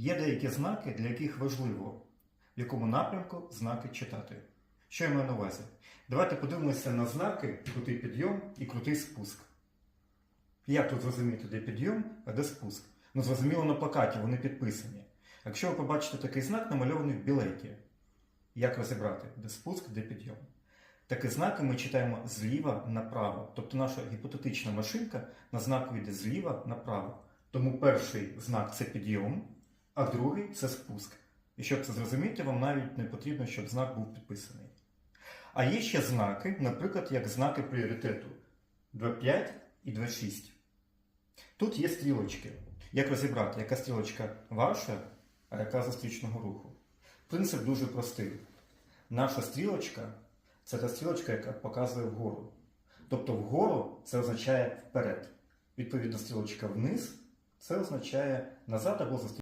Є деякі знаки, для яких важливо, в якому напрямку знаки читати. Що я маю на увазі? Давайте подивимося на знаки крутий підйом і крутий спуск. Як тут зрозуміти, де підйом, а де спуск? Ну, зрозуміло, на плакаті вони підписані. Якщо ви побачите такий знак, намальований в білеті, як розібрати, де спуск, де підйом? Такі знаки ми читаємо зліва направо. Тобто наша гіпотетична машинка на знаку йде зліва направо. Тому перший знак це підйом, а другий це спуск. І щоб це зрозуміти, вам навіть не потрібно, щоб знак був підписаний. А є ще знаки, наприклад, як знаки пріоритету 2.5 і 2.6. Тут є стрілочки. Як розібрати, яка стрілочка ваша, а яка зустрічного руху? Принцип дуже простий. Наша стрілочка це та стрілочка, яка показує вгору. Тобто вгору це означає вперед. Відповідно, стрілочка вниз це означає назад або зустрічного